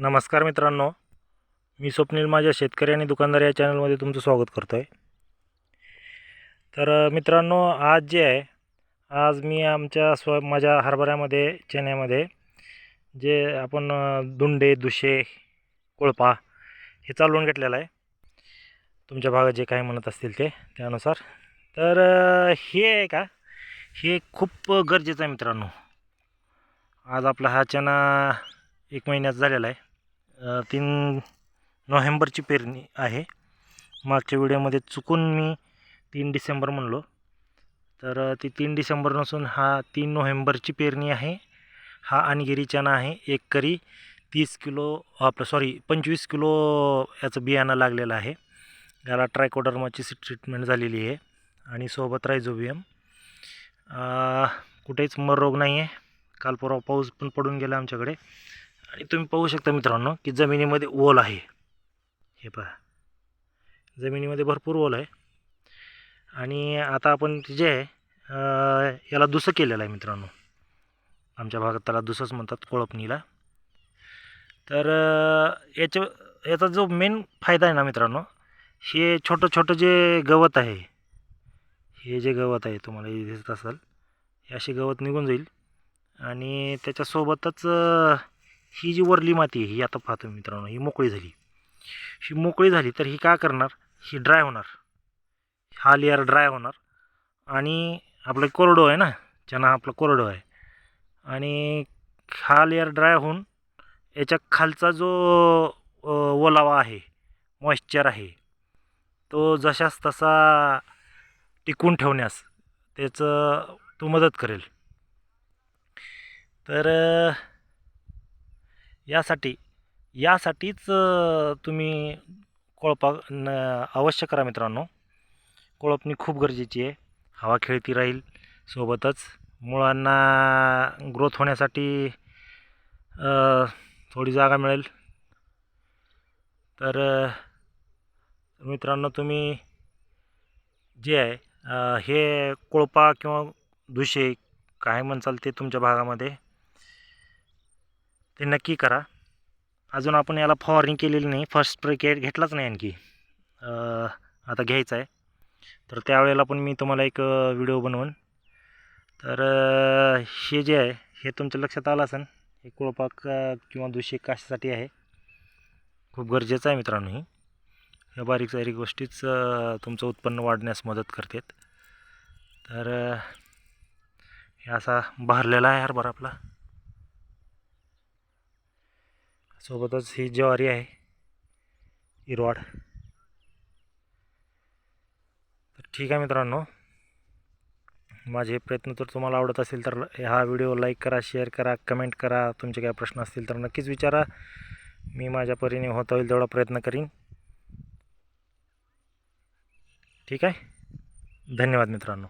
नमस्कार मित्रांनो मी स्वप्नील माझ्या शेतकरी आणि दुकानदार या चॅनलमध्ये तुमचं स्वागत करतो आहे तर मित्रांनो आज जे आहे आज मी आमच्या स्व माझ्या हरभऱ्यामध्ये चण्यामध्ये जे आपण दुंडे दुशे कोळपा हे चालवून घेतलेलं आहे. तुमच्या भागात जे काही म्हणत असतील ते त्यानुसार. तर हे आहे का? हे खूप गरजेचं आहे मित्रांनो. आज आपला हा चणा एक महिन्याचा झालेला आहे. तीन नोव्हेंबरची पेरणी आहे. मागच्या व्हिडिओमध्ये चुकून मी तीन डिसेंबर म्हणलो. तर ती तीन डिसेंबर नसून हा तीन नोव्हेंबरची पेरणी आहे. हा अनगिरी चना आहे. एक करी तीस किलो आपलं सॉरी पंचवीस किलो याचं बियाणं लागलेलं आहे. याला ट्रायकोडर्माची ट्रीटमेंट झालेली आहे आणि सोबत रायझोबियम. कुठेच मर रोग नाही आहे काल परवा पाऊस पण पडून गेला आमच्याकडे. आणि तुम्ही पाहू शकता मित्रांनो की जमिनीमध्ये ओल आहे. हे पहा. जमिनीमध्ये भरपूर ओल आहे. आणि आता आपण जे आहे याला दुसं केलेलं आहे मित्रांनो. आमच्या भागात त्याला दुसंच म्हणतात कोळपणीला. तर याच्या याचा जो मेन फायदा आहे ना मित्रांनो हे छोटं छोटं जे गवत आहे हे जे गवत आहे तुम्हाला दिसत असेल हे असे गवत निघून जाईल. आणि त्याच्यासोबतच ही जी वरली माती आहे ही आता पाहतो मित्रांनो ही मोकळी झाली. ही मोकळी झाली तर ही काय करणार? ही ड्राय होणार. हा लेअर ड्राय होणार. आणि आपलं कोरडो आहे ना चना आपलं कोरडो आहे. आणि हा लेअर ड्राय होऊन याच्या खालचा जो ओलावा आहे मॉइश्चर आहे तो जशास तसा टिकून ठेवण्यास त्याचं तो मदत करेल. तर यासाठी यासाठीच तुम्ही कोळपा न अवश्य करा मित्रांनो. कोळपणी खूप गरजेची आहे. हवा खेळती राहील सोबतच. मुळांना ग्रोथ होण्यासाठी थोडी जागा मिळेल. तर मित्रांनो तुम्ही जे आहे हे कोळपा किंवा धुशे काय म्हणचाल ते तुमच्या भागामध्ये ते नक्की करा. अजून आपण याला फवारणी केलेली नाही. फर्स्ट स्प्रे के घेतलाच नाही आणखी. आता घ्यायचा आहे. तर त्यावेळेला पण मी तुम्हाला एक व्हिडिओ बनवून. तर हे जे आहे हे तुमच्या लक्षात आलं असेल. हे कोळपाक किंवा दुषेक कशासाठी आहे. खूप गरजेचं आहे मित्रांनो ही. ह्या बारीक सारीक गोष्टीच तुमचं उत्पन्न वाढण्यास मदत करतात. तर हे असा बहरलेला आहे हरभरा आपला. सोबतच ही ज्वारी आहे इरवाड तर ठीक आहे मित्रांनो माझे प्रयत्न तर तुम्हाला आवडत असेल तर हा व्हिडिओ लाईक करा शेअर करा कमेंट करा. तुमचे काय प्रश्न असतील तर नक्कीच विचारा. मी माझ्या परीने होता होईल तेवढा प्रयत्न करीन. ठीक आहे? धन्यवाद मित्रांनो.